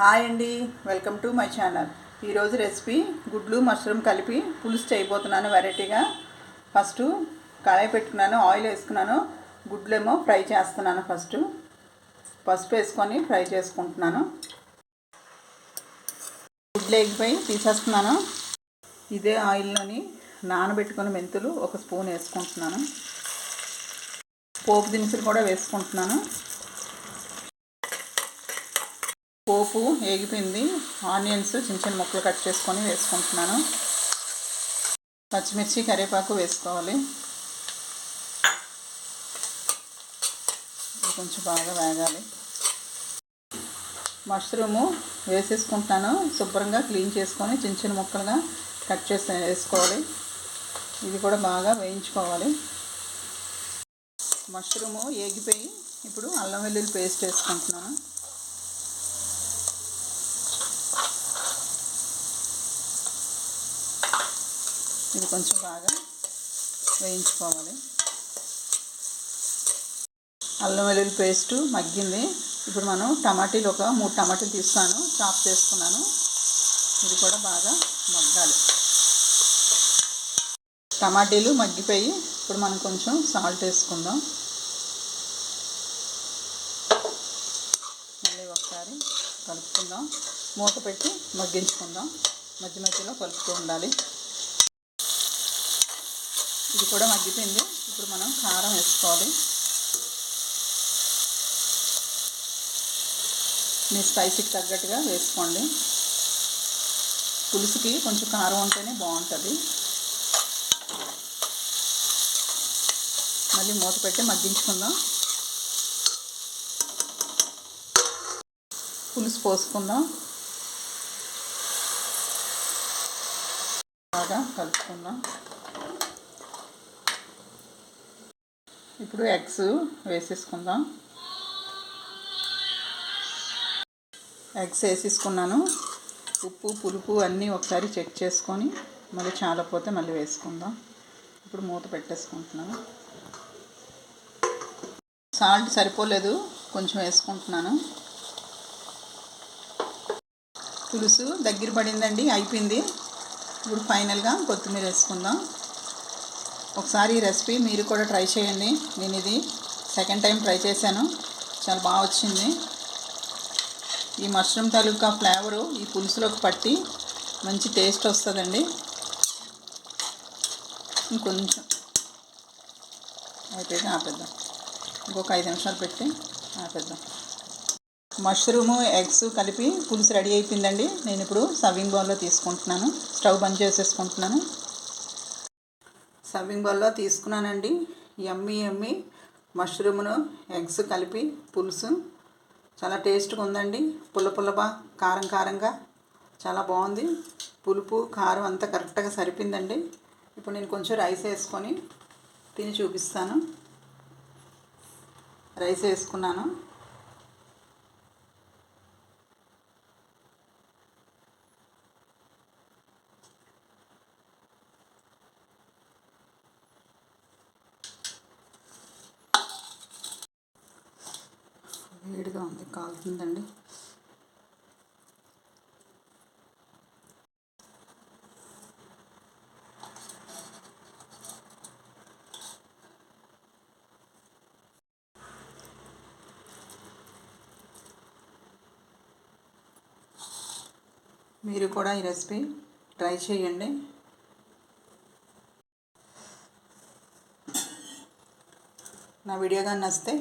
Hi అండి welcome to my channel. ఈరోజు recipe గుడ్లు మష్రూమ్ కలిపి పులుసు చేయబోతున్నాను వెరైటీగా. ఫస్ట్ కళాయి పెట్టుకున్నాను ఆయిల్ వేసుకున్నాను గుడ్లేమో ఫ్రై చేస్తున్నాను ఫస్ట్. పసుపు వేసుకొని ఫ్రై చేసుకుంటున్నాను. గుడ్లు ఎగ్గిపోయి తీసేస్తున్నాను. ఇదే ఆయిల్లోని నానబెట్టుకున్న మెంతులు ఒక స్పూన్ వేసుకుంటున్నాను. పోపు దినుసులు కూడా వేసుకుంటున్నాను. పోపు ఏగిపోయింది ఆనియన్స్ చిన్న చిన్న ముక్కలు కట్ చేసుకొని వేసుకుంటున్నాను. పచ్చిమిర్చి కరివేపాకు వేసుకోవాలి. కొంచెం బాగా వేగాలి. మష్రూము వేసేసుకుంటున్నాను. శుభ్రంగా క్లీన్ చేసుకొని చిన్న చిన్న ముక్కలుగా కట్ చేసి వేసుకోవాలి. ఇది కూడా బాగా వేయించుకోవాలి. మష్రూము ఏగిపోయి ఇప్పుడు అల్లం వెల్లుల్లి పేస్ట్ వేసుకుంటున్నాను. ఇది కొంచెం బాగా వేయించుకోవాలి. అల్లం వెల్లుల్లి పేస్ట్ మగ్గింది. ఇప్పుడు మనం టమాటీలు ఒక మూడు టమాటీలు తీస్తాను. చాప్ చేసుకున్నాను. ఇది కూడా బాగా మగ్గాలి. టమాటీలు మగ్గిపోయి ఇప్పుడు మనం కొంచెం సాల్ట్ వేసుకుందాం. మళ్ళీ ఒకసారి కలుపుకుందాం. మూత పెట్టి మగ్గించుకుందాం. మధ్య మధ్యలో కలుపుతూ ఉండాలి. ఇది కూడా మగ్గిపోయింది. ఇప్పుడు మనం కారం వేసుకోవాలి. మీ స్పైసీకి తగ్గట్టుగా వేసుకోండి. పులుసుకి కొంచెం కారం ఉంటేనే బాగుంటుంది. మళ్ళీ మూత పెట్టి మగ్గించుకుందాం. పులుసు పోసుకుందాం. బాగా కలుపుకుందాం. ఇప్పుడు ఎగ్స్ వేసేసుకుందాం. ఎగ్స్ వేసేసుకున్నాను. ఉప్పు పులుపు అన్నీ ఒకసారి చెక్ చేసుకొని మళ్ళీ చాలపోతే మళ్ళీ వేసుకుందాం. ఇప్పుడు మూత పెట్టేసుకుంటున్నాను. సాల్ట్ సరిపోలేదు కొంచెం వేసుకుంటున్నాను. పులుసు దగ్గర పడిందండి అయిపోయింది. ఇప్పుడు ఫైనల్గా కొత్తిమీర వేసుకుందాం. ఒకసారి ఈ రెసిపీ మీరు కూడా ట్రై చేయండి. నేను ఇది సెకండ్ టైం ట్రై చేశాను. చాలా బాగా వచ్చింది. ఈ మష్రూమ్ తాలూకా ఫ్లేవరు ఈ పులుసులోకి పట్టి మంచి టేస్ట్ వస్తుందండి. ఇంకొంచెం అయిపోయి ఆపేద్దాం. ఇంకొక ఐదు నిమిషాలు పెట్టి ఆపేద్దాం. మష్రూము ఎగ్స్ కలిపి పులుసు రెడీ అయిపోయిందండి. నేను ఇప్పుడు సర్వింగ్ బౌల్లో తీసుకుంటున్నాను. స్టవ్ బంద్ చేసేసుకుంటున్నాను. సర్వింగ్ బౌల్లో తీసుకున్నానండి. ఎమ్మి ఎమ్మి. మష్రూమ్ను ఎగ్స్ కలిపి పులుసు. చాలా టేస్ట్గా ఉందండి. పుల్ల పుల్లబా కారం కారంగా. చాలా బాగుంది. పులుపు కారం అంతా కరెక్ట్గా సరిపోయిందండి. ఇప్పుడు నేను కొంచెం రైస్ వేసుకొని తిని చూపిస్తాను. రైస్ వేసుకున్నాను. వేడిగా ఉంది కాలుతుందండి మీరు కూడా ఈ రెసిపీ ట్రై చేయండి. నా వీడియో కానీ నచ్చితే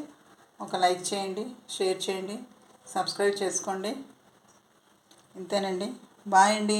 ఒక లైక్ చేయండి షేర్ చేయండి సబ్స్క్రైబ్ చేసుకోండి. ఇంతేనండి. బాయ్ అండి.